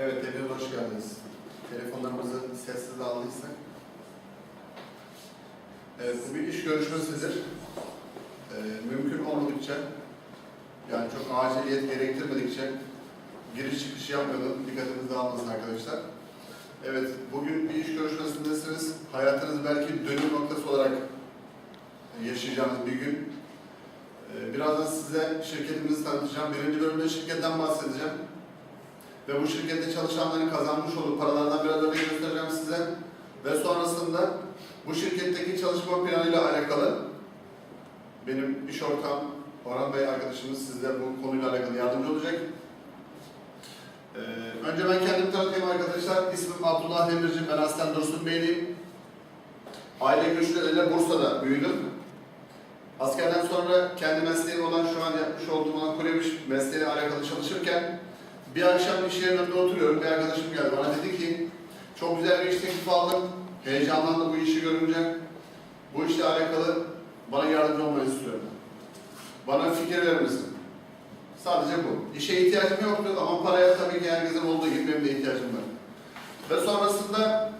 Evet, hepiniz hoş geldiniz. Telefonlarımızı sessiz aldıysak. Evet, bu bir iş görüşmesidir. Ee, mümkün olmadıkça, yani çok aciliyet gerektirmedikçe giriş çıkış yapmayalım, dikkatiniz dağılmasın arkadaşlar. Evet, bugün bir iş görüşmesindesiniz. Hayatınız belki dönüm noktası olarak yaşayacağınız bir gün. Ee, birazdan size şirketimizi tanıtacağım. Birinci bölümde şirketten bahsedeceğim. Ve bu şirkette çalışanların kazanmış olduğu paralardan biraz örnek göstereceğim size. Ve sonrasında bu şirketteki çalışma planıyla alakalı benim iş ortağım Orhan Bey arkadaşımız size bu konuyla alakalı yardımcı olacak. Ee, önce ben kendimi tanıtayım arkadaşlar. İsmim Abdullah Demirci, ben aslen Dursun Beyliyim. Aile göçleriyle Bursa'da büyüdüm. Askerden sonra kendi mesleğim olan şu an yapmış olduğum olan kuryemiş mesleğiyle alakalı çalışırken bir akşam iş yerinde oturuyorum. Bir arkadaşım geldi bana dedi ki çok güzel bir iş teklifi aldım. Heyecanlandım bu işi görünce. Bu işle alakalı bana yardımcı olmanı istiyorum. Bana fikir verir misin? Sadece bu. İşe ihtiyacım yoktu ama paraya tabii ki herkesin olduğu gibi benim de ihtiyacım var. Ve sonrasında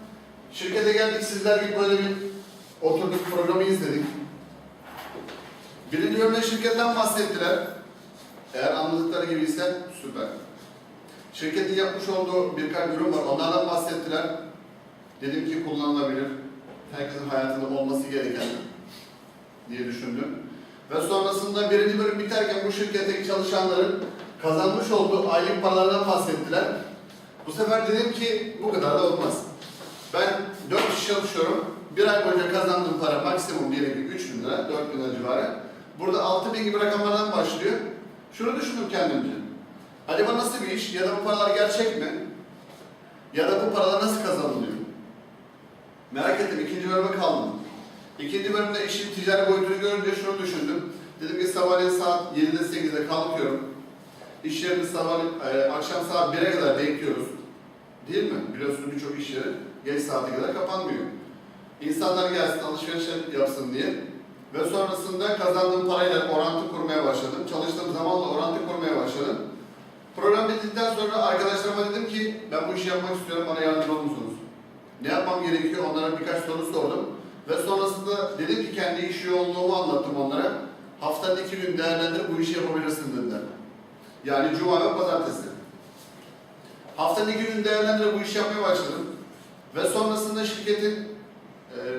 şirkete geldik sizler gibi böyle bir oturduk programı izledik. Birinci bölümde şirketten bahsettiler. Eğer anladıkları gibi ise süper. Şirketin yapmış olduğu birkaç ürün var. Onlardan bahsettiler. Dedim ki kullanılabilir. Herkesin hayatında olması gereken diye düşündüm. Ve sonrasında birinci bölüm biterken bu şirketteki çalışanların kazanmış olduğu aylık paralardan bahsettiler. Bu sefer dedim ki bu kadar da olmaz. Ben 4 kişi çalışıyorum. Bir ay boyunca kazandığım para maksimum diyelim ki 3 bin lira, 4 bin lira civarı. Burada 6 bin gibi rakamlardan başlıyor. Şunu düşündüm kendimce. Acaba nasıl bir iş ya da bu paralar gerçek mi? Ya da bu paralar nasıl kazanılıyor? Merak ettim, ikinci bölüme kaldım. İkinci bölümde işin ticari boyutunu görünce şunu düşündüm. Dedim ki sabahleyin saat 7'de 8'de kalkıyorum. İş yerini sabah, e, akşam saat 1'e kadar bekliyoruz. Değil mi? Biliyorsunuz birçok iş yeri geç saate kadar kapanmıyor. İnsanlar gelsin, alışveriş yapsın diye. Ve sonrasında kazandığım parayla orantı kurmaya başladım. Çalıştığım zamanla orantı kurmaya başladım. Program bittikten sonra arkadaşlarıma dedim ki ben bu işi yapmak istiyorum, bana yardımcı olur musunuz? Ne yapmam gerekiyor? Onlara birkaç soru sordum. Ve sonrasında dedim ki kendi iş yoğunluğumu anlattım onlara. Haftanın iki gün değerlendirip bu işi yapabilirsin dediler. Yani cuma ve pazartesi. Haftanın iki gün değerlendirip bu işi yapmaya başladım. Ve sonrasında şirketin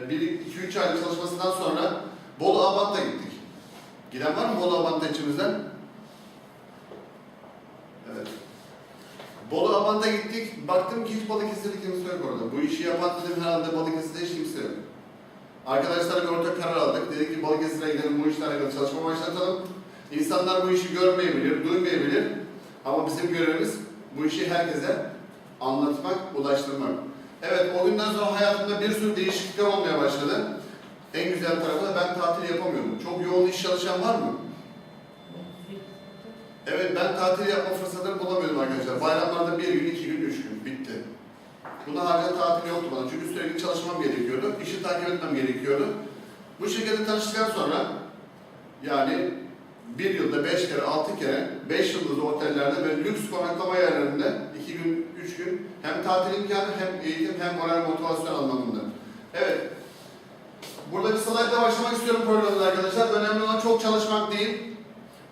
1-2-3 aylık çalışmasından sonra Bolu Abant'a gittik. Giden var mı Bolu Abant'a içimizden? Evet. Bolu Abant'a gittik. Baktım ki hiç Balıkesir'de kimse yok orada. Bu işi yapan dedim herhalde Balıkesir'de hiç kimse yok. Arkadaşlar bir ortak karar aldık. Dedik ki Balıkesir'e gidelim bu işle alakalı çalışma başlatalım. İnsanlar bu işi görmeyebilir, duymayabilir. Ama bizim görevimiz bu işi herkese anlatmak, ulaştırmak. Evet, o günden sonra hayatımda bir sürü değişiklikler olmaya başladı. En güzel tarafı da ben tatil yapamıyordum. Çok yoğun iş çalışan var mı? Evet, ben tatil yapma fırsatını bulamıyordum arkadaşlar. Bayramlarda bir gün, iki gün, üç gün. Bitti. Buna harca tatil yoktu bana. Çünkü sürekli çalışmam gerekiyordu. İşi takip etmem gerekiyordu. Bu şirkette tanıştıktan sonra yani bir yılda beş kere, altı kere, beş yıldızlı otellerde ve lüks konaklama yerlerinde iki gün, üç gün hem tatil imkanı hem eğitim hem moral motivasyon anlamında. Evet. Burada bir slaytla başlamak istiyorum programda arkadaşlar. Önemli olan çok çalışmak değil,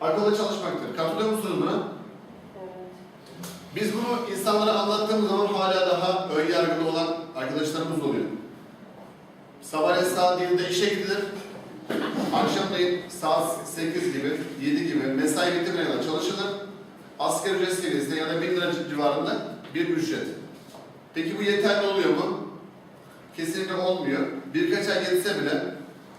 akıllı çalışmaktır. Katılıyor musunuz buna? Biz bunu insanlara anlattığımız zaman hala daha ön yargılı olan arkadaşlarımız oluyor. Sabahleyin saat 7'de işe gidilir. Akşamleyin saat 8 gibi, 7 gibi mesai bitimine kadar çalışılır. Asgari ücret seviyesinde ya da 1000 lira civarında bir ücret. Peki bu yeterli oluyor mu? Kesinlikle olmuyor. Birkaç ay geçse bile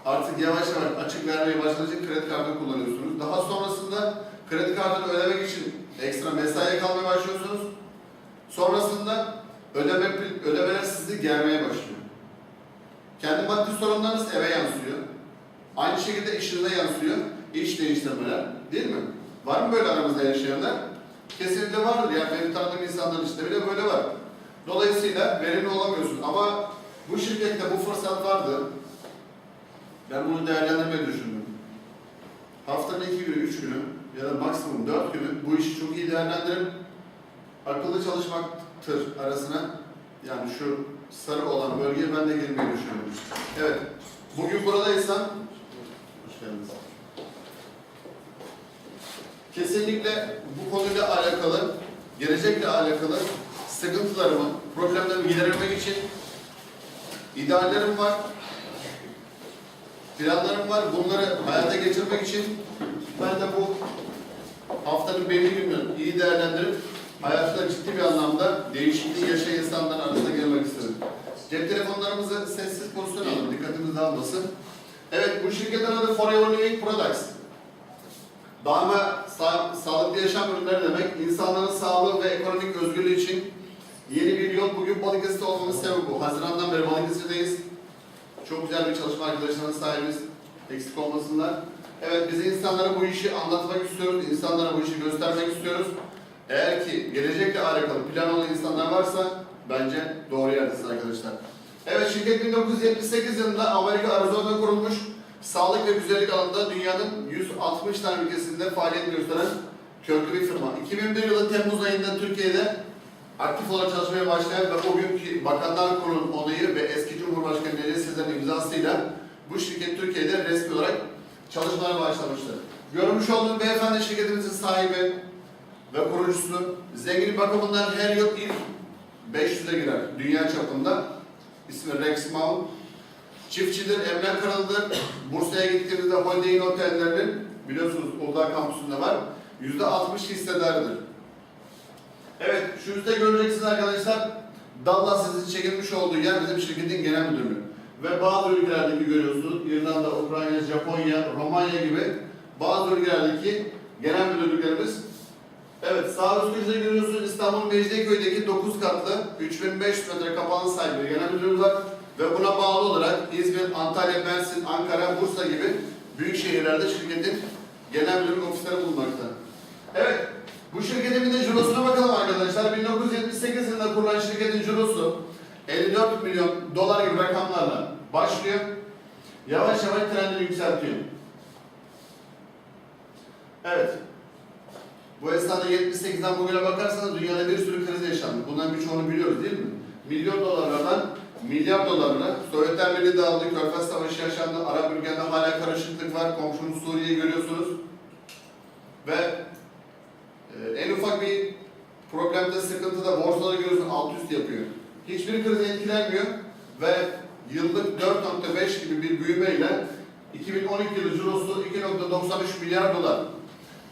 artık yavaş yavaş açık vermeye başlayınca kredi kartı kullanıyorsunuz. Daha sonrasında kredi kartını ödemek için ekstra mesaiye kalmaya başlıyorsunuz. Sonrasında ödeme, ödemeler sizi germeye başlıyor. Kendi maddi sorunlarınız eve yansıyor. Aynı şekilde işinize yansıyor. İş değiştirmeler. Değil mi? Var mı böyle aramızda yaşayanlar? Kesinlikle vardır. Yani benim tanıdığım insanların işte bile böyle var. Dolayısıyla verimli olamıyorsun. Ama bu şirkette bu fırsat vardı. Ben bunu değerlendirmeyi düşündüm. Haftanın iki günü, üç günü ya da maksimum dört günü bu işi çok iyi değerlendirip akıllı çalışmaktır arasına yani şu sarı olan bölgeye ben de girmeyi düşünüyorum. Evet. Bugün buradaysan hoş geldiniz. Kesinlikle bu konuyla alakalı, gelecekle alakalı sıkıntılarımı, problemlerimi giderebilmek için ideallerim var, planlarım var. Bunları hayata geçirmek için ben de bu haftanın belli gününü iyi değerlendirip hayatta ciddi bir anlamda değişikliği yaşayan insanların arasına girmek istedim. Cep telefonlarımızı sessiz pozisyon alın, dikkatimiz dağılmasın. Evet, bu şirketin adı Forever Living Products. Daima sa sağlıklı yaşam ürünleri demek, insanların sağlığı ve ekonomik özgürlüğü için yeni bir yol. Bugün Balıkesir'de olmamız sebebi bu. Haziran'dan beri Balıkesir'deyiz. Çok güzel bir çalışma arkadaşlarına sahibiz. Eksik olmasınlar. Evet, biz insanlara bu işi anlatmak istiyoruz, insanlara bu işi göstermek istiyoruz. Eğer ki gelecekle alakalı plan olan insanlar varsa bence doğru yerdesiniz arkadaşlar. Evet, şirket 1978 yılında Amerika Arizona'da kurulmuş. Sağlık ve güzellik alanında dünyanın 160 tane ülkesinde faaliyet gösteren köklü bir firma. 2001 yılı Temmuz ayında Türkiye'de aktif olarak çalışmaya başlayan ve o günkü Bakanlar Kurulu'nun onayı ve eski Cumhurbaşkanı Sezer'in imzasıyla bu şirket Türkiye'de resmi olarak çalışmaya başlamıştır. Görmüş olduğunuz beyefendi şirketimizin sahibi ve kurucusu. Zenginlik bakımından her yıl ilk 500'e girer dünya çapında. İsmi Rex Maun. Çiftçidir, emlak kralıdır. Bursa'ya gittiğimizde Holiday Inn otellerinin biliyorsunuz Uludağ kampüsünde var. %60 hissedarıdır. Evet, şu üstte göreceksiniz arkadaşlar. Dallas'ın çekilmiş olduğu yer bizim şirketin genel müdürlüğü. Ve bazı ülkelerdeki görüyorsunuz, İrlanda, Ukrayna, Japonya, Romanya gibi bazı ülkelerdeki genel müdürlüklerimiz. Evet, sağ üst köşede görüyorsunuz İstanbul Mecidiyeköy'deki 9 katlı 3500 metre kapağın sahibi genel müdürümüz var. Ve buna bağlı olarak İzmir, Antalya, Mersin, Ankara, Bursa gibi büyük şehirlerde şirketin genel müdürlük ofisleri bulunmakta. Evet, bu şirketin bir de cirosuna bakalım arkadaşlar. 1978 yılında kurulan şirketin cirosu 54 milyon dolar gibi rakamlarla başlıyor. Yavaş yavaş trendini yükseltiyor. Evet. Bu esnada 78'den bugüne bakarsanız dünyada bir sürü kriz yaşandı. Bunların birçoğunu biliyoruz değil mi? Milyon dolarlardan milyar dolarına Sovyetler Birliği dağıldı, Körfez Savaşı yaşandı, Arap ülkelerinde hala karışıklık var, komşumuz Suriye'yi görüyorsunuz. Ve ufak bir problemde, sıkıntıda borsaları görüyorsun alt üst yapıyor. Hiçbir kriz etkilenmiyor ve yıllık 4.5 gibi bir büyümeyle 2012 yılı cirosu 2.93 milyar dolar.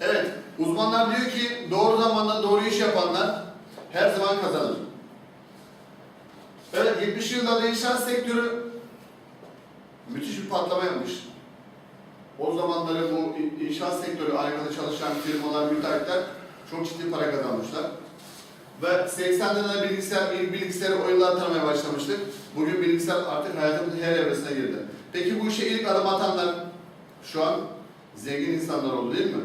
Evet, uzmanlar diyor ki doğru zamanda doğru iş yapanlar her zaman kazanır. Evet, 70 yıllarda inşaat sektörü müthiş bir patlama yapmış. O zamanları bu inşaat sektörü alakalı çalışan firmalar, müteahhitler çok ciddi para kazanmışlar. Ve 80'lerde bilgisayar, ilk bilgisayarı oyunlar tanımaya başlamıştık. Bugün bilgisayar artık hayatımızın her evresine girdi. Peki bu işe ilk adım atanlar şu an zengin insanlar oldu değil mi?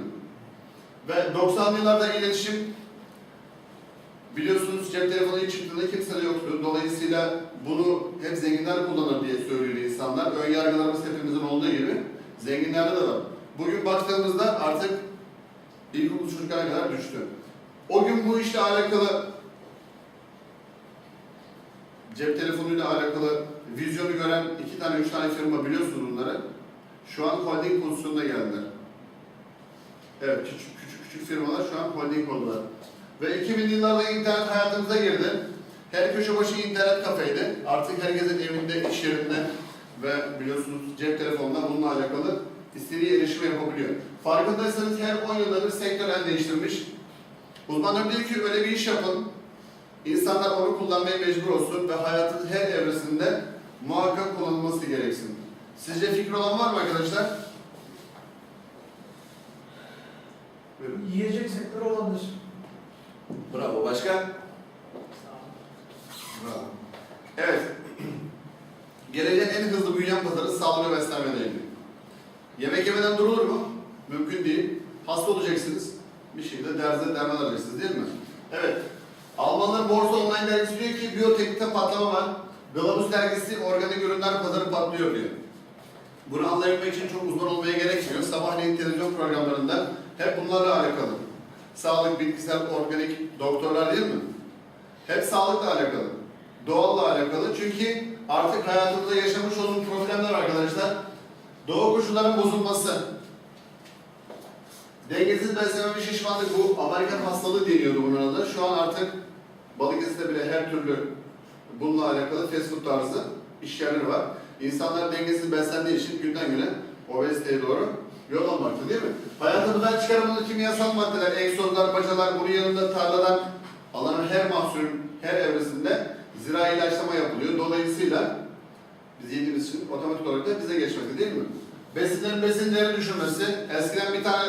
Ve 90'lı yıllarda iletişim biliyorsunuz cep telefonu ilk çıktığında kimse de yoktu. Dolayısıyla bunu hep zenginler kullanır diye söylüyor insanlar. Ön yargılarımız hepimizin olduğu gibi zenginlerde de var. Bugün baktığımızda artık ilkokul çocuklarına kadar düştü. O gün bu işle alakalı cep telefonuyla alakalı vizyonu gören iki tane, üç tane firma biliyorsunuz bunları. Şu an holding pozisyonuna geldiler. Evet, küçük küçük küçük firmalar şu an holding oldular. Ve 2000'li yıllarda internet hayatımıza girdi. Her köşe başı internet kafeydi. Artık herkesin evinde, iş yerinde ve biliyorsunuz cep telefonundan bununla alakalı istediği erişime yapabiliyor. Farkındaysanız her 10 yılda bir sektör el değiştirmiş. Uzmanlar diyor ki öyle bir iş yapın, insanlar onu kullanmaya mecbur olsun ve hayatın her evresinde muhakkak kullanılması gereksin. Sizce fikri olan var mı arkadaşlar? Buyurun. Yiyecek sektörü olabilir. Bravo. Başka? Bravo. Evet. Geleceğin en hızlı büyüyen pazarı sağlık ve beslenmeyle ilgili. Yemek yemeden durulur mu? Mümkün değil. Hasta olacaksınız. Bir derman alacaksınız değil mi? Evet. Almanların Borsa Online dergisi diyor ki biyoteknikte patlama var. Glavus dergisi organik ürünler pazarı patlıyor diyor. Bunu anlayabilmek için çok uzman olmaya gerekmiyor. Sabahleyin televizyon programlarında hep bunlarla alakalı sağlık, bitkisel, organik doktorlar değil mi? Hep sağlıkla alakalı. Doğalla alakalı. Çünkü artık hayatımızda yaşamış olduğumuz problemler arkadaşlar. Doğu koşulların bozulması. Dengesiz beslenme ve şişmanlık bu Amerikan hastalığı deniyordu bunun adı. Şu an artık Balıkesir'de bile her türlü bununla alakalı fast food tarzı iş var. İnsanlar dengesiz beslendiği için günden güne obeziteye doğru yol almakta değil mi? Hayatımızdan çıkarımında kimyasal maddeler, egzozlar, bacalar, bunun yanında tarladan alınan her mahsulün her evresinde zirai ilaçlama yapılıyor. Dolayısıyla biz yediğimiz için otomatik olarak da bize geçmekte değil mi? Besinlerin besin değeri düşürmesi. Eskiden bir tane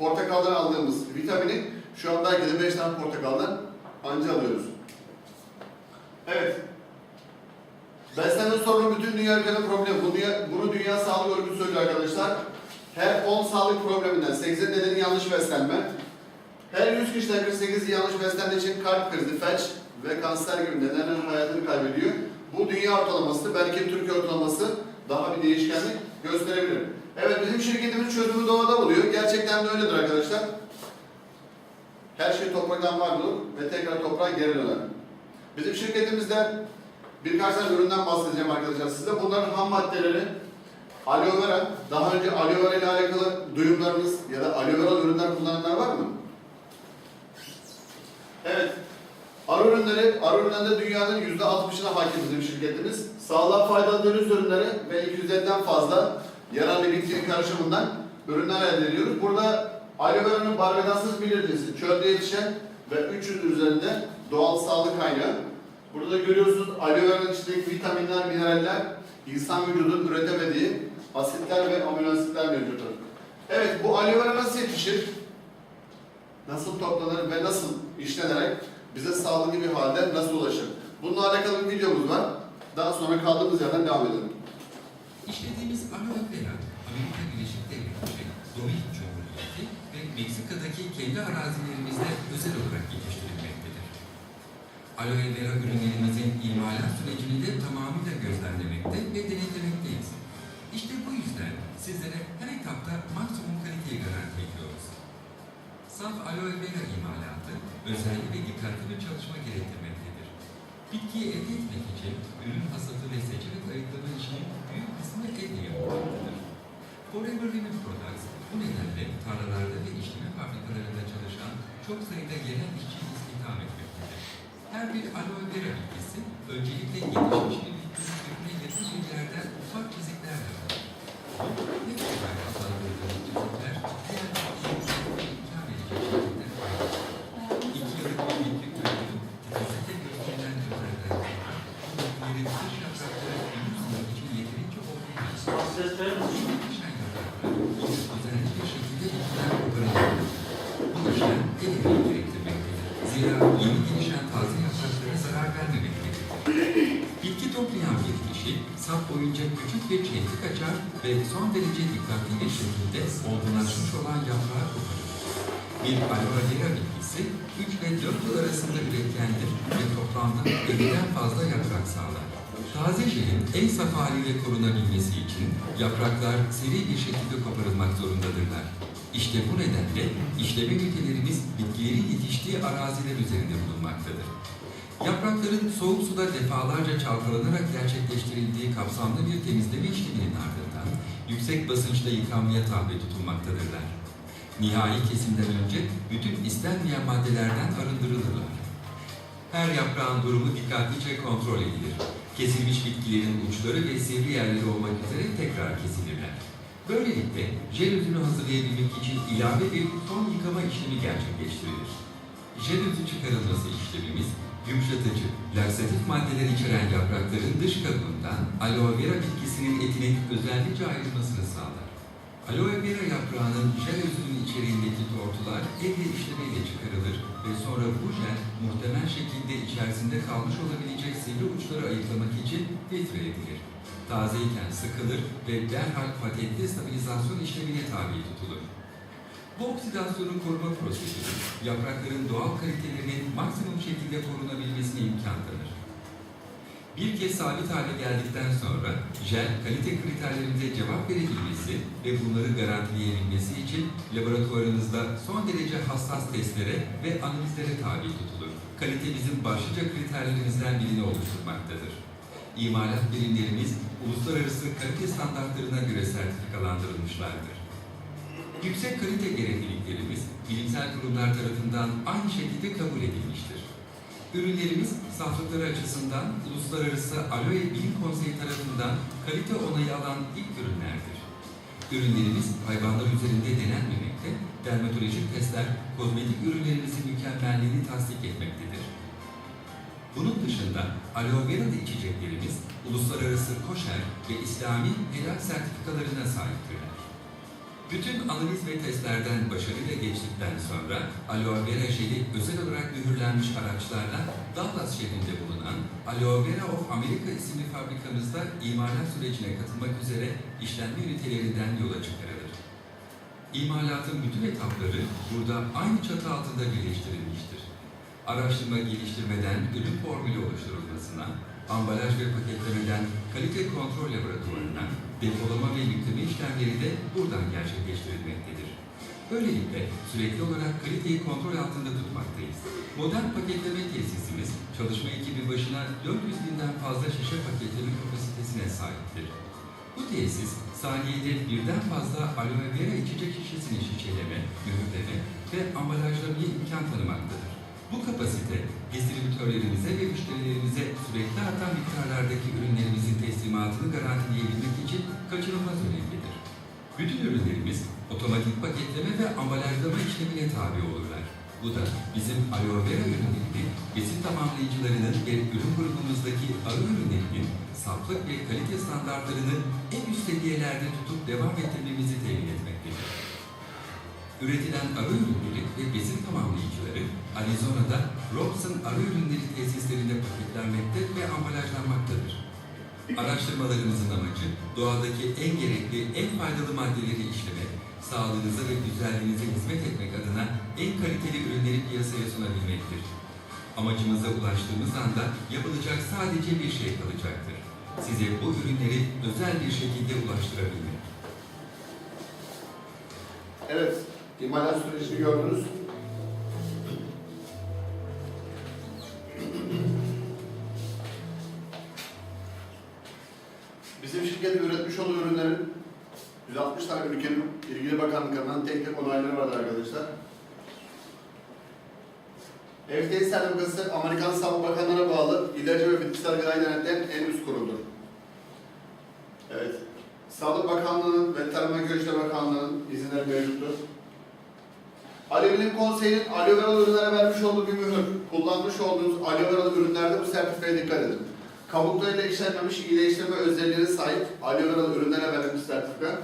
portakaldan aldığımız vitamini şu an belki de 5 tane portakaldan anca alıyoruz. Evet. Beslenme sorunu bütün dünya ülkenin problemi. Bu dünya, bunu Dünya Sağlık Örgütü söylüyor arkadaşlar. Her 10 sağlık probleminden 8'in nedeni yanlış beslenme. Her 100 kişiden 48'i yanlış beslendiği için kalp krizi, felç ve kanser gibi nedenlerin hayatını kaybediyor. Bu dünya ortalaması, belki Türkiye ortalaması daha bir değişkenlik gösterebilir. Evet bizim şirketimiz çözümü doğada buluyor. Gerçekten de öyledir arkadaşlar. Her şey topraktan var olur ve tekrar toprağa geri döner. Bizim şirketimizde birkaç tane üründen bahsedeceğim arkadaşlar size. Bunların ham maddeleri aloe vera. Daha önce aloe vera ile alakalı duyumlarınız ya da aloe vera ürünler kullananlar var mı? Evet. Arı ürünleri, arı ürünlerinde dünyanın %60'ına hakim bizim şirketimiz. Sağlığa faydalı dönüş ürünleri ve 250'den fazla yararlı bitki karışımından ürünler elde ediyoruz. Burada aloe vera'nın barbedasız bilirdisi, çölde yetişen ve 300 üzerinde doğal sağlık kaynağı. Burada görüyorsunuz aloe vera'nın içindeki vitaminler, mineraller, insan vücudunun üretemediği asitler ve amino asitler mevcuttur. Evet, bu aloe vera nasıl yetişir? Nasıl toplanır ve nasıl işlenerek bize sağlıklı bir halde nasıl ulaşır? Bununla alakalı bir videomuz var. Daha sonra kaldığımız yerden devam edelim. İşlediğimiz aloe Aloe vera ürünlerimizin imalat sürecini de tamamıyla gözlemlemekte ve denetlemekteyiz. İşte bu yüzden sizlere her etapta maksimum kaliteyi garanti ediyoruz. Saf aloe vera imalatı özenli ve dikkatli bir çalışma gerektirmektedir. Bitkiyi elde etmek için ürün hasatı ve seçerek ayıklama işinin büyük kısmı elle yapılmaktadır. Forever Living Products bu nedenle tarlalarda ve işleme fabrikalarında çalışan çok sayıda yerel işçi istihdam etmektedir. Her bir aloe vera bitkisi öncelikle yetişmiş bir bitkinin köküne yakın bir yerden ufak çiziklerle. Ne kadar adlandırdığımız çizikler diğer bitkiye imkan verecek şekilde. İki yıllık bir bitki türünün titizlikle gösterilen özellikler bitkilerin dış yaprakları sunmak için yeterince ortaya sap boyunca küçük bir çentik açar ve son derece dikkatli bir şekilde olgunlaşmış olan yaprağı koparır. Bir aloe bitkisi 3 ve 4 yıl arasında üretkendir ve toplamda 50'den fazla yaprak sağlar. Taze jelin en saf haliyle korunabilmesi için yapraklar seri bir şekilde koparılmak zorundadırlar. İşte bu nedenle işleme ünitelerimiz bitkilerin yetiştiği araziler üzerinde bulunmaktadır. Yaprakların soğuk suda defalarca çalkalanarak gerçekleştirildiği kapsamlı bir temizleme işleminin ardından yüksek basınçta yıkanmaya tabi tutulmaktadırlar. Nihai kesimden önce bütün istenmeyen maddelerden arındırılırlar. Her yaprağın durumu dikkatlice kontrol edilir. Kesilmiş bitkilerin uçları ve sivri yerleri olmak üzere tekrar kesilirler. Böylelikle jel özünü hazırlayabilmek için ilave bir son yıkama işlemi gerçekleştirilir. Jel özü çıkarılması işlemimiz, yumuşatıcı, laksatif maddeler içeren yaprakların dış kabuğundan aloe vera bitkisinin etinin özellikle ayrılmasını sağlar. Aloe vera yaprağının jel özünün içeriğindeki tortular elle işlemeyle çıkarılır ve sonra bu jel muhtemel şekilde içerisinde kalmış olabilecek sivri uçları ayıklamak için filtre edilir. Tazeyken sıkılır ve derhal patentli stabilizasyon işlemine tabi tutulur. Bu oksidasyonu koruma prosedürü, yaprakların doğal kalitelerinin maksimum şekilde korunabilmesine imkan tanır. Bir kez sabit hale geldikten sonra jel kalite kriterlerimize cevap verebilmesi ve bunları garantileyebilmesi için laboratuvarınızda son derece hassas testlere ve analizlere tabi tutulur. Kalite bizim başlıca kriterlerimizden birini oluşturmaktadır. İmalat birimlerimiz uluslararası kalite standartlarına göre sertifikalandırılmışlardır. Yüksek kalite gerekliliklerimiz bilimsel kurumlar tarafından aynı şekilde kabul edilmiştir. Ürünlerimiz saflıkları açısından Uluslararası Aloe Bilim Konseyi tarafından kalite onayı alan ilk ürünlerdir. Ürünlerimiz hayvanlar üzerinde denenmemekte, dermatolojik testler kozmetik ürünlerimizin mükemmelliğini tasdik etmektedir. Bunun dışında aloe veralı içeceklerimiz uluslararası koşer ve İslami helal sertifikalarına sahiptirler. Bütün analiz ve testlerden başarıyla geçtikten sonra aloe vera jeli özel olarak mühürlenmiş araçlarla Dallas şehrinde bulunan Aloe Vera of America isimli fabrikamızda imalat sürecine katılmak üzere işlenme ünitelerinden yola çıkarılır. İmalatın bütün etapları burada aynı çatı altında birleştirilmiştir. Araştırma geliştirmeden ürün formülü oluşturulmasına, ambalaj ve paketlemeden kalite kontrol laboratuvarına, depolama ve yükleme işlemleri de buradan gerçekleştirilmektedir. Böylelikle sürekli olarak kaliteyi kontrol altında tutmaktayız. Modern paketleme tesisimiz çalışma ekibi başına 400 binden fazla şişe paketleme kapasitesine sahiptir. Bu tesis saniyede birden fazla aloe vera içecek şişesini şişeleme, mühürleme ve ambalajlamaya imkan tanımaktadır. Bu kapasite distribütörlerimize ve müşterilerimize sürekli artan miktarlardaki ürünlerimizin teslimatını garantileyebilmek için kaçınılmaz önemlidir. Bütün ürünlerimiz otomatik paketleme ve ambalajlama işlemine tabi olurlar. Bu da bizim aloe vera ürünlerinin besin tamamlayıcılarının ve ürün grubumuzdaki arı ürünlerinin saflık ve kalite standartlarını en üst seviyelerde tutup devam ettirmemizi temin etmektedir. Üretilen arı ürünleri ve besin tamamlayıcıları Arizona'da Robson Arı Ürünleri tesislerinde paketlenmekte ve ambalajlanmaktadır. Araştırmalarımızın amacı doğadaki en gerekli, en faydalı maddeleri işlemek, sağlığınıza ve güzelliğinize hizmet etmek adına en kaliteli ürünleri piyasaya sunabilmektir. Amacımıza ulaştığımız anda yapılacak sadece bir şey kalacaktır. Size bu ürünleri özel bir şekilde ulaştırabilmek. Evet, imalat sürecini gördünüz. Bizim şirketin üretmiş olduğu ürünlerin 160 tane ülkenin ilgili bakanlıklarından tek tek onayları vardır arkadaşlar. FDA sertifikası Amerikan Sağlık Bakanlığı'na bağlı ilacı ve bitkisel gıdayı denetleyen en üst kurumdur. Evet. Sağlık Bakanlığı'nın ve Tarım ve Köşkler Bakanlığı'nın izinleri mevcuttur. Bilim Konseyi'nin aloe vera ürünlere vermiş olduğu bir mühür. Kullanmış olduğunuz aloe vera ürünlerde bu sertifikaya dikkat edin. Kabuklarıyla işlenmemiş iyileştirme özelliğine sahip aloe vera ürünlere verilmiş sertifika.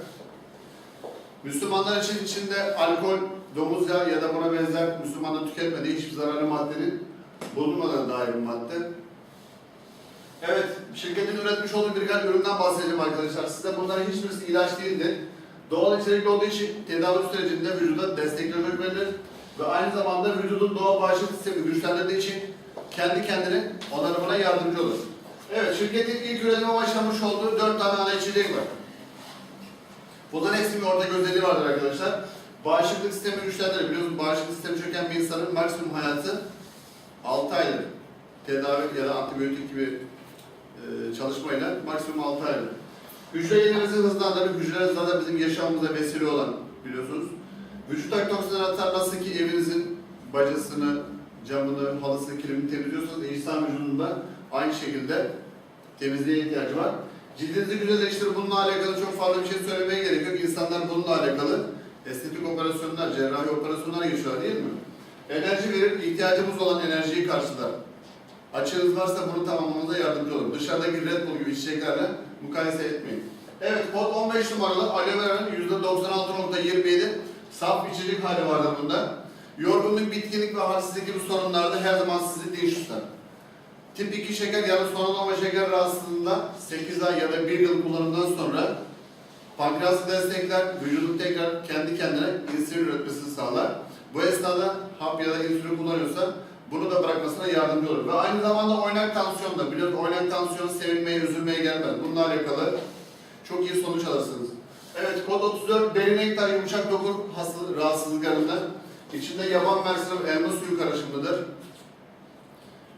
Müslümanlar için içinde alkol, domuz yağı ya da buna benzer Müslümanlar tüketmediği hiçbir zararlı maddenin bulunmadan dair bir madde. Evet, şirketin üretmiş olduğu birkaç üründen bahsedeceğim arkadaşlar. Size bunların hiçbirisi ilaç değildir. Doğal içerikli olduğu için tedavi sürecinde vücuda desteklemek verilir ve aynı zamanda vücudun doğal bağışıklık sistemi güçlendirdiği için kendi kendine onarımına yardımcı olur. Evet, şirketin ilk üretime başlamış olduğu dört tane ana içecek var. Bunların hepsinin ortak özelliği vardır arkadaşlar. Bağışıklık sistemi güçlendirir. Biliyorsunuz bağışıklık sistemi çöken bir insanın maksimum hayatı 6 aydır. Tedavi ya da antibiyotik gibi e, çalışmayla maksimum 6 aydır. Hücre yenilmesi hızlandırır. Hücreler zaten bizim yaşamımıza vesile olan biliyorsunuz. Vücuttaki toksinler atar nasıl ki evinizin bacasını, camını, halısını, kilimini temizliyorsanız insan vücudunda aynı şekilde temizliğe ihtiyacı var. Cildinizi güzelleştirir. Bununla alakalı çok fazla bir şey söylemeye gerek yok. İnsanlar bununla alakalı estetik operasyonlar, cerrahi operasyonlara geçiyorlar değil mi? Enerji verir, ihtiyacımız olan enerjiyi karşılar. Açığınız varsa bunu tamamlamanıza yardımcı olur. Dışarıdaki Red Bull gibi içeceklerle mukayese etmeyin. Evet, kod 15 numaralı aloe vera'nın %96.27 saf içecek hali vardır bunda. Yorgunluk, bitkinlik ve halsizlik gibi sorunlarda her zaman sizi dinç tutar. Tip 2 şeker yani sonralama şeker rahatsızlığında 8 ay ya da 1 yıl kullanımdan sonra pankreası destekler, vücudun tekrar kendi kendine insülin üretmesini sağlar. Bu esnada hap ya da insülin kullanıyorsa bunu da bırakmasına yardımcı olur. Ve aynı zamanda oynak tansiyon da. Biliyorsunuz oynak tansiyon sevinmeye, üzülmeye gelmez. Bununla alakalı çok iyi sonuç alırsınız. Evet, kod 34 derin nektar yumuşak doku hastalık rahatsızlıklarında içinde yaban mersini elma suyu karışımıdır.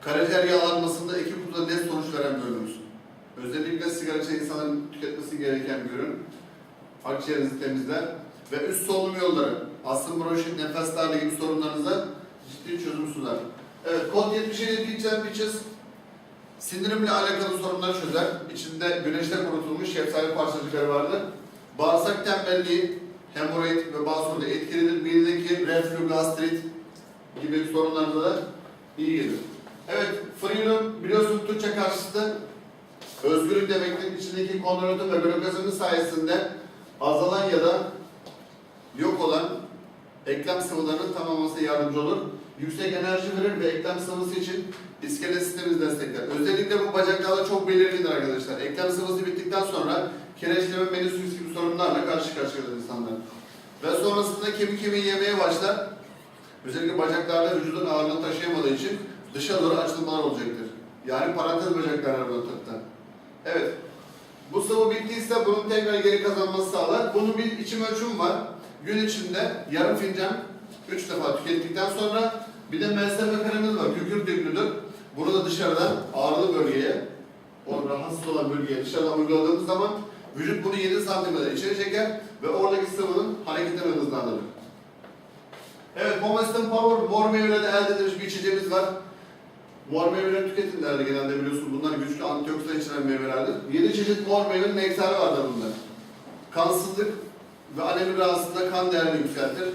Karaciğer yağlanmasında iki kutuda net sonuç veren bir ürünümüz. Özellikle sigara içen insanların tüketmesi gereken bir ürün. Akciğerinizi temizler ve üst solunum yolları, astım, bronşit, nefes darlığı gibi sorunlarınıza ciddi çözüm sunar. Evet, kod 77 Pitchen Pitches sindirimle alakalı sorunları çözer. İçinde güneşte kurutulmuş şeftali parçacıkları vardır. Bağırsak tembelliği, hemoroid ve bazı etkilidir. Midedeki reflü, gastrit gibi sorunlarda da iyi gelir. Evet, Freedom biliyorsun Türkçe karşıtı özgürlük demektir. İçindeki kondroitin ve glukazinin sayesinde azalan ya da yok olan eklem sıvılarının tamamlamasına yardımcı olur. Yüksek enerji verir ve eklem sıvısı için iskelet sistemimizi destekler. Özellikle bu bacaklarda çok belirgindir arkadaşlar. Eklem sıvısı bittikten sonra kireçleme, menüsüs gibi sorunlarla karşı karşıyadır insanlar. Ve sonrasında kemik kemiği yemeye başlar. Özellikle bacaklarda vücudun ağırlığını taşıyamadığı için dışa doğru açılmalar olacaktır. Yani parantez bacaklar var tıpta. Evet. Bu sıvı bittiyse bunun tekrar geri kazanması sağlar. Bunun bir içim ölçüm var. Gün içinde yarım fincan 3 defa tükettikten sonra bir de meslefe kremimiz var. Kükürt döklüdür. Bunu da dışarıdan ağrılı bölgeye, o rahatsız olan bölgeye dışarıdan uyguladığımız zaman vücut bunu 7 santimetre içeri çeker ve oradaki sıvının hareketini hızlandırır. Evet, Homaston Power mor meyveleri elde edilmiş bir içeceğimiz var. Mor meyveleri tüketin derdi genelde biliyorsun. Bunlar güçlü antioksidan içeren meyvelerdir. 7 çeşit mor meyvenin nektarı vardır bunda. Kansızlık ve anemi rahatsızlığında kan değerini yükseltir.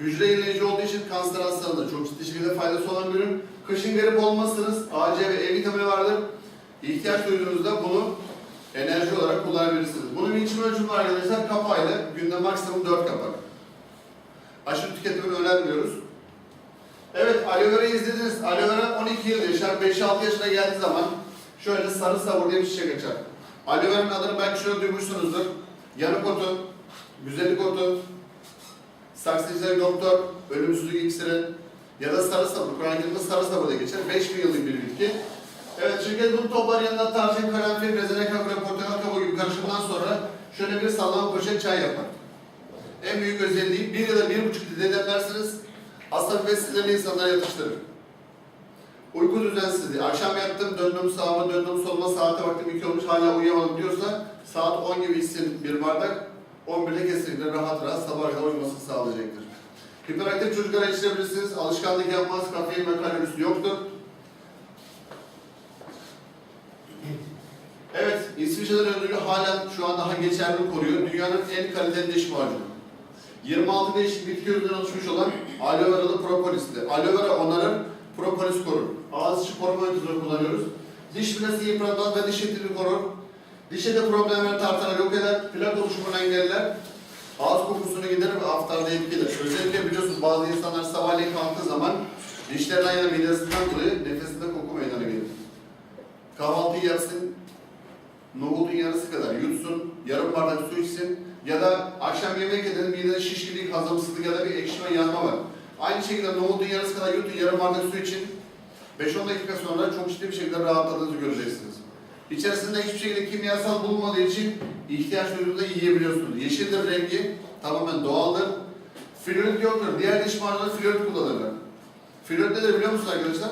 Hücre yenileyici olduğu için kanser hastalığında çok ciddi şekilde faydası olan bir ürün. Kışın grip olmazsınız. A, C ve E vitamini vardır. İhtiyaç duyduğunuzda bunu enerji olarak kullanabilirsiniz. Bunun içim ölçümü arkadaşlar. Kapağıyla günde maksimum 4 kapak. Aşırı tüketimini önermiyoruz. Evet, aloe vera izlediniz. Aloe vera 12 yıl yaşar. 5-6 yaşına geldiği zaman şöyle sarı sabur diye bir çiçek açar. Aloe vera'nın adını belki şöyle duymuşsunuzdur. Yanık otu, güzellik otu, saksıcılar doktor, ölümsüzlük iksiri ya da sarı sabur. Kur'an-ı Kerim'de sarı sabur diye geçer. 5000 yıllık bir bitki. Evet, şirket bunu toplar yanında tarçın, karanfil, rezene kabuğu, portakal kabuğu gibi karışımdan sonra şöyle bir sallama poşet çay yapar. En büyük özelliği bir ya da bir buçuk litre demlersiniz. Asap ve sinirli insanlara yatıştırır. Uyku düzensizliği. Akşam yattım, döndüm sağıma, döndüm soluma, saate baktım iki olmuş, hala uyuyamadım diyorsa saat 10 gibi içsin bir bardak, 11'de kesinlikle rahat rahat sabah kadar uyumasını sağlayacaktır. Hiperaktif çocuklara içirebilirsiniz. Alışkanlık yapmaz, kafein ve kalorisi yoktur. Evet, İsviçre'den ödülü halen şu an daha geçerli koruyor. Dünyanın en kaliteli diş macunu. 26 değişik bitki üründen oluşmuş olan aloe veralı propolisli. Aloe vera onarır, propolis korur. Ağız içi koruma yöntemini kullanıyoruz. Diş filesi yıpratmaz ve diş etini korur. Diş eti problemleri tartana yok eder, plak oluşumunu engeller. Ağız kokusunu giderir ve aftarda etkiler. Özellikle biliyorsunuz bazı insanlar sabahleyin kalktığı zaman dişlerinden ya da midesinden dolayı nefesinde koku meydana gelir. Kahvaltıyı yapsın, nohudun yarısı kadar yutsun, yarım bardak su içsin ya da akşam yemek yediniz midede şişkinlik, hazımsızlık ya da bir ekşime yanma var. Aynı şekilde nohudun yarısı kadar yutun, yarım bardak su için 5-10 dakika sonra çok ciddi bir şekilde rahatladığınızı göreceksiniz. İçerisinde hiçbir şekilde kimyasal bulunmadığı için ihtiyaç duyduğunda yiyebiliyorsunuz. Yeşildir rengi, tamamen doğaldır. Florür yoktur. Diğer diş macunları florür kullanırlar. Florür nedir biliyor musunuz arkadaşlar?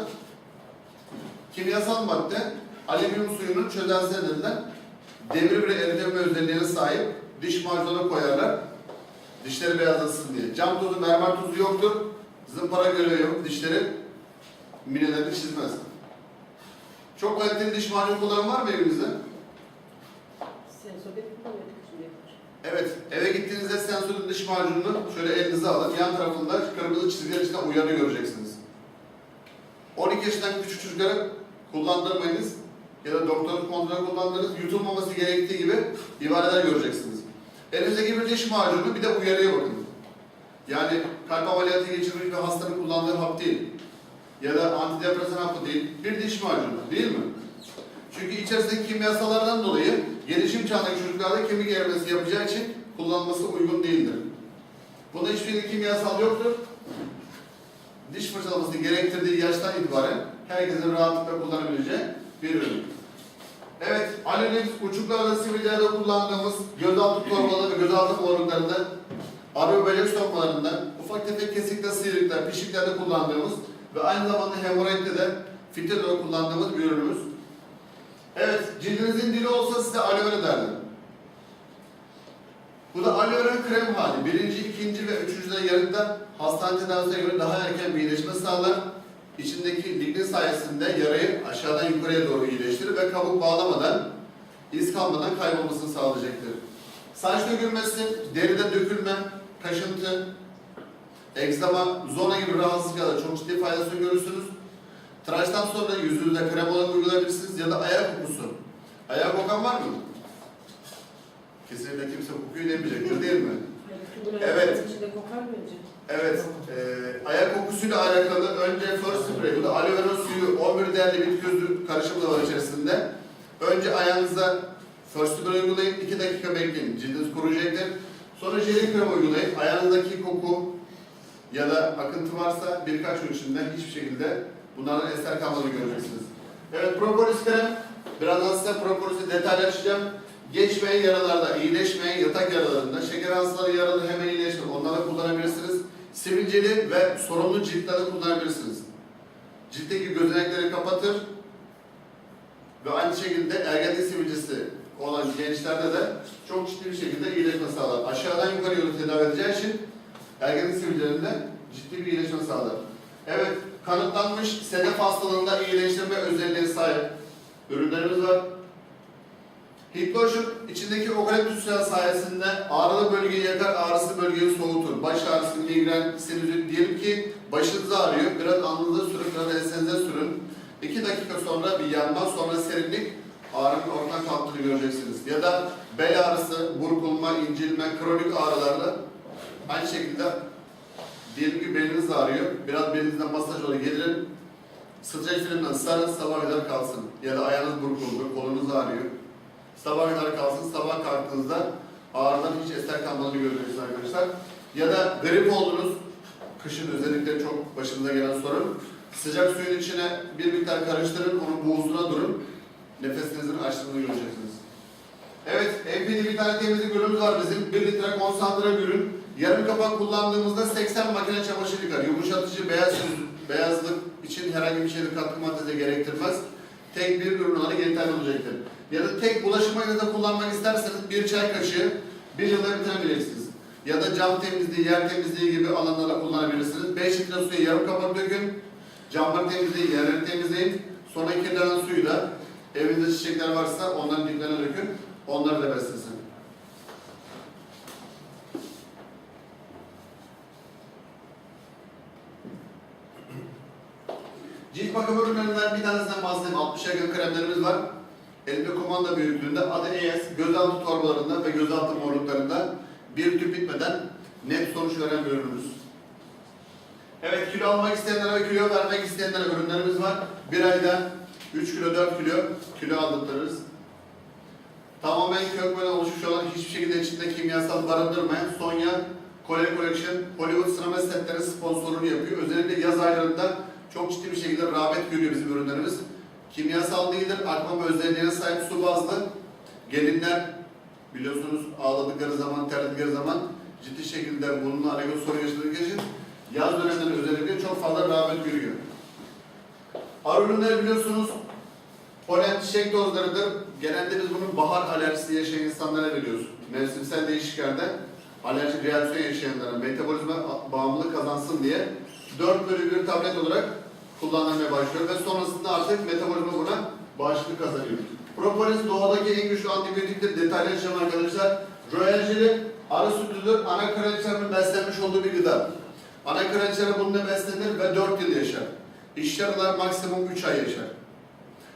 Kimyasal madde, alüminyum suyunun çözeltilerinden demir bir eritme özelliğine sahip diş macununa koyarlar. Dişleri beyazlasın diye. Cam tozu, mermer tozu yoktur. Zımpara görevi yok. Dişleri minelerini çizmez. Çok kaliteli diş macunu kullanan var mı evinizde? Sensör kullanıyorduk şimdi. Evet, eve gittiğinizde sensörlü diş macununu şöyle elinize alın. Yan tarafında kırmızı çizgiler içinde uyarı göreceksiniz. 12 yaşından küçük çocuklara kullandırmayınız ya da doktorun kontrolü kullandırınız. Yutulmaması gerektiği gibi ibareler göreceksiniz. Elinizdeki bir diş macunu bir de uyarıya bakın. Yani kalp ameliyatı geçirmiş bir hastanın kullandığı hap değil. Ya da antidepresan hapı değil. Bir diş macunu değil mi? Çünkü içerisindeki kimyasallardan dolayı gelişim çağındaki çocuklarda kemik erimesi yapacağı için kullanılması uygun değildir. Bunda hiçbir kimyasal yoktur. diş fırçalaması gerektirdiği yaştan itibaren herkesin rahatlıkla kullanabileceği bir ürün. Evet, Aleniz uçuklarda sivilcelerde kullandığımız gözaltı torbaları ve gözaltı morluklarında arı ve böcek sokmalarında ufak tefek kesikte sıyrıklar, pişiklerde kullandığımız ve aynı zamanda hemoroidde de filtrede kullandığımız bir ürünümüz. Evet, cildinizin dili olsa size aloe vera derdim. Bu da aloe vera krem hali. Birinci, ikinci ve üçüncü de yarıda hastane tedavisine göre daha erken bir iyileşme sağlar. İçindeki lignin sayesinde yarayı aşağıdan yukarıya doğru iyileştirir ve kabuk bağlamadan, iz kalmadan kaybolmasını sağlayacaktır. Saç dökülmesi, deride dökülme, kaşıntı, egzama, zona gibi rahatsızlıklarda çok ciddi faydasını görürsünüz. Tıraştan sonra yüzünüze krem olarak uygulayabilirsiniz ya da ayak kokusu. Ayak kokan var mı? Kesinlikle kimse kokuyu demeyecektir değil mi? Evet. Evet, e, ayak kokusuyla alakalı önce first spray, bu da aloe vera suyu, 11 değerli bitki özü karışımı da var içerisinde. Önce ayağınıza first spray uygulayın, 2 dakika bekleyin, cildiniz kuruyacaktır. Sonra jeli krem uygulayın, ayağınızdaki koku ya da akıntı varsa birkaç içinde hiçbir şekilde bunlardan eser kalmadığını göreceksiniz. Evet, propolis krem, birazdan size propolisi detaylı açacağım. Geçmeyen yaralarda, iyileşmeyen yatak yaralarında, şeker hastaları yaraları hemen iyileşir, onları kullanabilirsiniz. Sivilceli ve sorunlu ciltlerde kullanabilirsiniz. Ciltteki gözenekleri kapatır ve aynı şekilde ergenlik sivilcesi olan gençlerde de çok ciddi bir şekilde iyileşme sağlar. Aşağıdan yukarı yolu tedavi edeceği için ergenlik sivilcelerinde ciddi bir iyileşme sağlar. Evet, kanıtlanmış sedef hastalığında iyileştirme özelliğine sahip ürünlerimiz var. Hipnoşun içindeki okaliptüs sayesinde ağrılı bölgeyi yakar, ağrısı bölgeyi soğutur. Baş ağrısı, migren, sinüzit diyelim ki başınız ağrıyor. Biraz alnınıza sürün, biraz ensenize sürün. İki dakika sonra bir yanma, sonra serinlik ağrının ortadan kalktığını göreceksiniz. Ya da bel ağrısı, burkulma, incilme, kronik ağrılarla aynı şekilde diyelim ki beliniz ağrıyor. Biraz belinizden masaj oluyor. Gelirin sıcak filmden sarın sabah kadar kalsın. Ya da ayağınız burkuldu, kolunuz ağrıyor. Sabah kadar kalsın, sabah kalktığınızda ağrıdan hiç eser kalmadığını göreceksiniz arkadaşlar. Ya da grip oldunuz, kışın özellikle çok başımıza gelen sorun. Sıcak suyun içine bir miktar karıştırın, onu buğzuna durun. Nefesinizin açtığını göreceksiniz. Evet, MPD bir tane temizlik ürünümüz var bizim. 1 litre konsantre ürün. Yarım kapak kullandığımızda 80 makine çamaşır yıkar. Yumuşatıcı, beyaz beyazlık için herhangi bir şeyde katkı maddesi gerektirmez. Tek bir ürün olarak yeterli olacaktır. Ya da tek bulaşık makinesi kullanmak isterseniz bir çay kaşığı bir yılda bitirebilirsiniz. Ya da cam temizliği, yer temizliği gibi alanlarda kullanabilirsiniz. 5 litre suya yarım kapak dökün. Camları temizleyin, yerleri temizleyin. Sonra kirlenen suyu da evinizde çiçekler varsa onların diplerine dökün. Onları da beslesin. Cilt bakım ürünlerinden bir tanesinden bahsedeyim. 60'a yakın kremlerimiz var. Elimde kumanda büyüklüğünde adı ES, gözaltı torbalarında ve gözaltı morluklarında bir tüp bitmeden net sonuç veren bir ürünümüz. Evet, kilo almak isteyenlere ve kilo vermek isteyenlere ürünlerimiz var. Bir ayda 3 kilo, 4 kilo kilo aldırtırız. Tamamen kökmeden oluşmuş olan hiçbir şekilde içinde kimyasal barındırmayan Sonya Kole Collection Hollywood sinema setleri sponsorluğunu yapıyor. Özellikle yaz aylarında çok ciddi bir şekilde rağbet görüyor bizim ürünlerimiz. Kimyasal değildir, akmama özelliğine sahip su bazlı. Gelinler biliyorsunuz ağladıkları zaman, terledikleri zaman ciddi şekilde bununla alakalı sorun yaşadıkları için yaz dönemlerinde özellikle çok fazla rağbet görüyor. Arı ürünleri biliyorsunuz polen çiçek tozlarıdır. Genelde biz bunu bahar alerjisi yaşayan insanlara veriyoruz. Mevsimsel değişiklerde alerjik reaksiyon yaşayanlara metabolizma bağımlılık kazansın diye 4 bölü 1 tablet olarak kullanılmaya başlıyor ve sonrasında artık metabolizma buna bağışıklık kazanıyor. Propolis doğadaki en güçlü antibiyotiktir. Detaylı yaşam arkadaşlar. Royal jeli arı sütüdür. Ana kraliçenin beslenmiş olduğu bir gıda. Ana kraliçeler bununla beslenir ve 4 yıl yaşar. İşçi arılar maksimum 3 ay yaşar.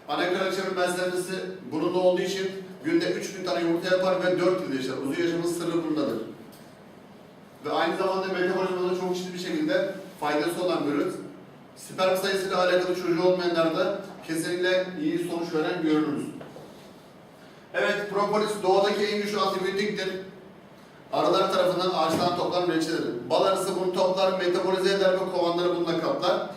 Ana kraliçenin beslenmesi bununla olduğu için günde 3000 tane yumurta yapar ve 4 yıl yaşar. Uzun yaşamın sırrı bundadır. Ve aynı zamanda metabolizmada çok ciddi bir şekilde faydası olan bir ürün. Sperm sayısıyla alakalı çocuğu olmayanlarda kesinlikle iyi sonuç veren ürünümüz. Evet, propolis doğadaki en güçlü antibiyotiktir. Arılar tarafından ağaçtan toplanan reçeleri. Bal arısı bunu toplar, metabolize eder ve kovanları bununla kaplar.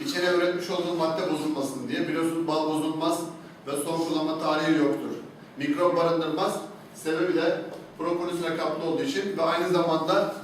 İçine üretmiş olduğu madde bozulmasın diye. Biliyorsunuz bal bozulmaz ve son kullanma tarihi yoktur. Mikrop barındırmaz. Sebebi de propolisle kaplı olduğu için ve aynı zamanda